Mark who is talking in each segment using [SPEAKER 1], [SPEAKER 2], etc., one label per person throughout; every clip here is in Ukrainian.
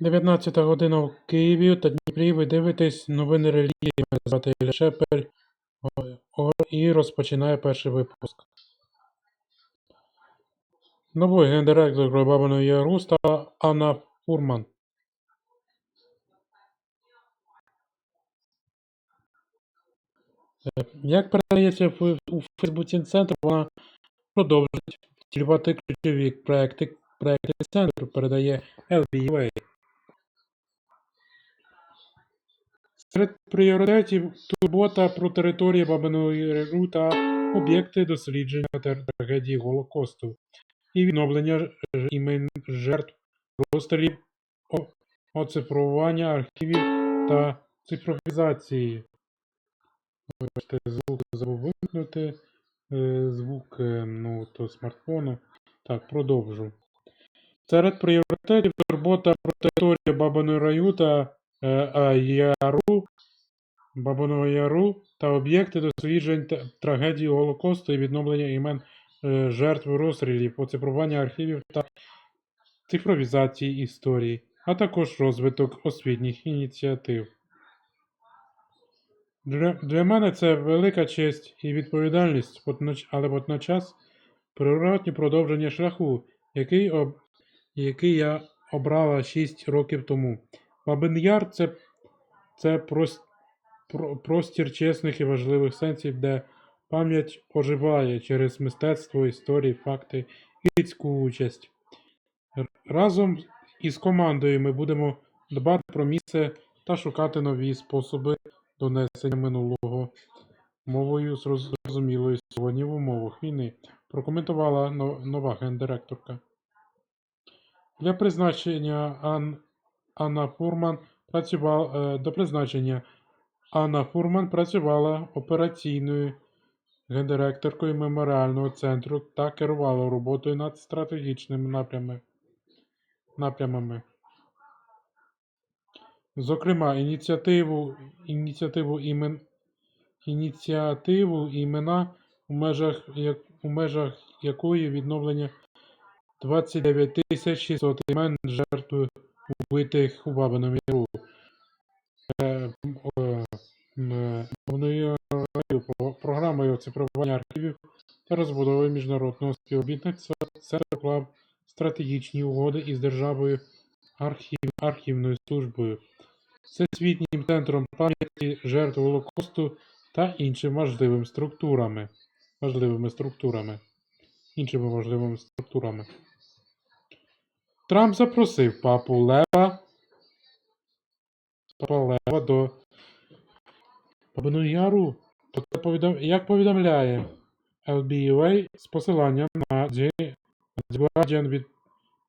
[SPEAKER 1] 19 година в Києві та Дніпрі. Ви дивитесь новини релігії. Мене звати Ілля Шепель і розпочинає перший випуск. Новий гендиректор Бабиної Яру стала Анна Фурман. Е, Як передається у Фейсбуці центру, вона продовжить втілювати ключові проекти, проекти центру, передає LBUA. Серед пріоритетів турбота про території Бабиної Яру та об'єкти дослідження трагедії Голокосту і відновлення імен жертв розстрілів, оцифрування архівів та цифровізації. Вибачте, звук забув вимкнути. Е, Звук е, ну, то смартфону. Так, продовжу. Серед пріоритетів турбота про територію Бабиної Раю та Яру, Бабиного Яру та об'єкти досліджень трагедії Голокосту і відновлення імен е, жертв розстрілів, оцифрування архівів та цифровізації історії, а також розвиток освітніх ініціатив. Для, для мене це велика честь і відповідальність, але водночас природні продовження шляху, який, об, який я обрала 6 років тому. Бабин Яр це, це простір чесних і важливих сенсів, де пам'ять оживає через мистецтво, історії, факти і людську участь. Разом із командою ми будемо дбати про місце та шукати нові способи донесення минулого мовою зрозумілою сьогодні в умовах війни, прокоментувала нова гендиректорка. Для призначення Ан... Анна Фурман працювала е, до призначення Анна Фурман працювала операційною гендиректоркою меморіального центру та керувала роботою над стратегічними напрями, напрямами. Зокрема, ініціативу, ініціативу, імен, ініціативу імена, у межах, як, у межах якої відновлення 29 600 імен жертв убитих у Бабиному Яру. Про- програмою оцифрування архівів та розбудови міжнародного співробітництва це уклав стратегічні угоди із державою архів, архівною службою, Всесвітнім центром пам'яті жертв Голокосту та іншими важливими структурами. Важливими структурами. Іншими важливими структурами. Трамп запросив папу Лева, папа Лева до. Повідом... Як повідомляє LBUA з посиланням на Guardian від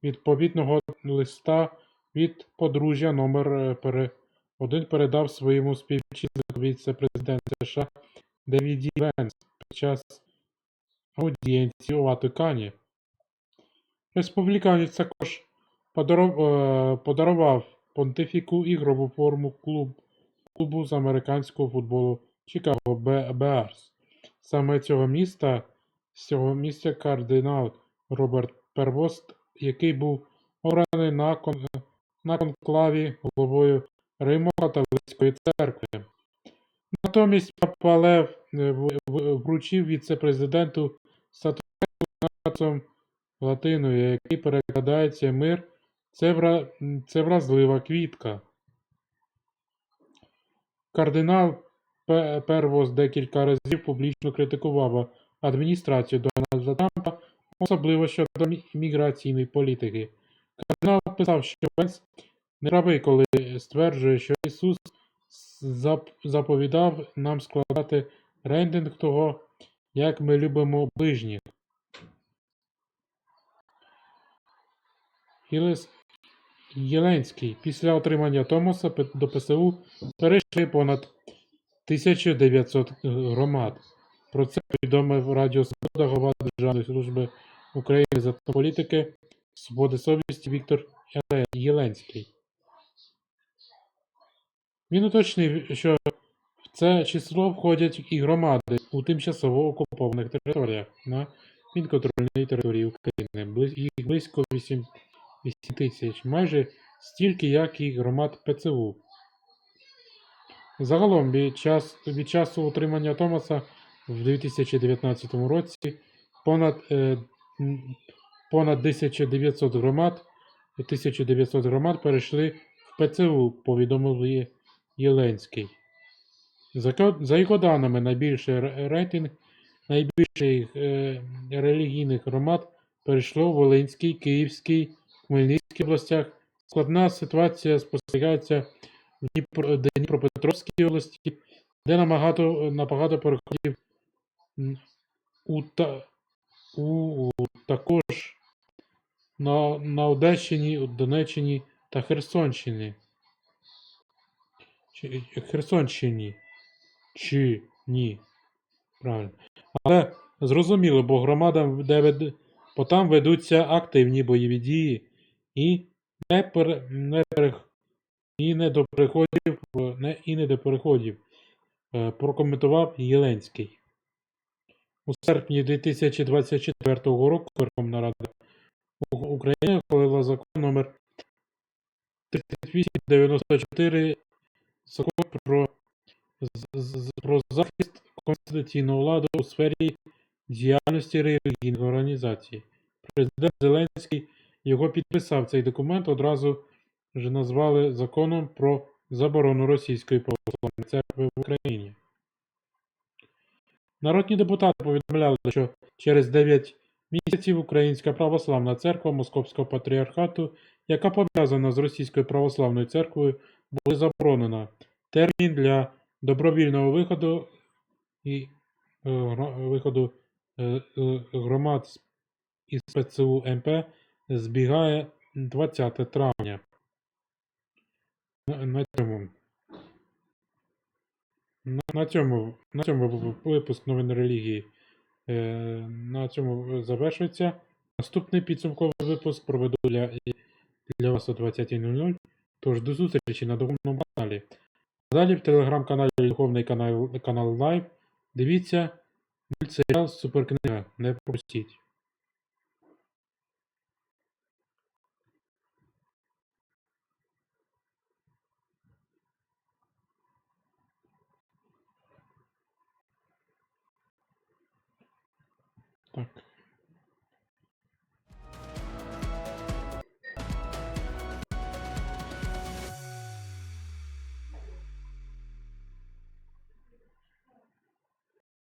[SPEAKER 1] відповідного листа від подружжя номер е, пере... один передав своєму співвітчизнику віце-президент США Девіді Венс під час аудієнції у Ватикані. Республіканець також е, подарував понтифіку ігрову форму клуб... клубу з американського футболу Chicago Бе- Bears. Саме цього міста, з цього місця кардинал Роберт Первост, який був обраний на, кон... на конклаві головою Римо-католицької церкви. Натомість Папа Лев е, вручив віце-президенту статуетку латиною, який перекладається мир. Це, вра... це вразлива квітка. Кардинал Первос декілька разів публічно критикував адміністрацію Дональда Трампа, особливо щодо мі- міграційної політики. Кардинал писав, що Венс не правий, коли стверджує, що Ісус зап- заповідав нам складати рейтинг того, як ми любимо ближніх. Єлес... Єленський після отримання Томоса до ПСУ перейшли понад 1900 громад. Про це повідомив Радіо Свобода, голова Державної служби України з політики свободи совісті Віктор Єленський. Він уточнив, що в це число входять і громади у тимчасово окупованих територіях на підконтрольній території України. Їх близько 8, 8 тисяч. Майже стільки як і громад ПЦУ. Загалом від, час, від часу утримання Томаса в 2019 році понад, е, понад 1900 громад 1900 громад перейшли в ПЦУ, повідомив Єленський. За, за його даними, найбільший рейтинг найбільших е, релігійних громад перейшло в Волинській, Київській, Хмельницькій областях. Складна ситуація спостерігається в Дніпро, Дніпропетровській області, де набагато, набагато переходів у, у, у також на, на Одещині, Донеччині та Херсонщині. Чи, Херсонщині. Чи ні. Правильно. Але зрозуміло, бо громадам, де бо там ведуться активні бойові дії і не, пере... не, і не до переходів, не... і не до переходів, е, прокоментував Єленський. У серпні 2024 року Верховна Рада України ухвалила закон номер 3894 закон про, про захист конституційного ладу у сфері діяльності релігійних організацій. Президент Зеленський його підписав цей документ, одразу ж назвали законом про заборону Російської православної церкви в Україні. Народні депутати повідомляли, що через 9 місяців Українська православна церква Московського патріархату, яка пов'язана з Російською православною церквою, буде заборонена. Термін для добровільного виходу і е, виходу е, е, громад із ПЦУ МП збігає 20 травня. На, цьому. На, цьому, на цьому випуск новин релігії е, на цьому завершується. Наступний підсумковий випуск проведу для, для вас о 20.00. Тож до зустрічі на духовному каналі. Далі в телеграм-каналі Духовний канал, канал Live. Дивіться мультсеріал Суперкнига. Не пропустіть. Так.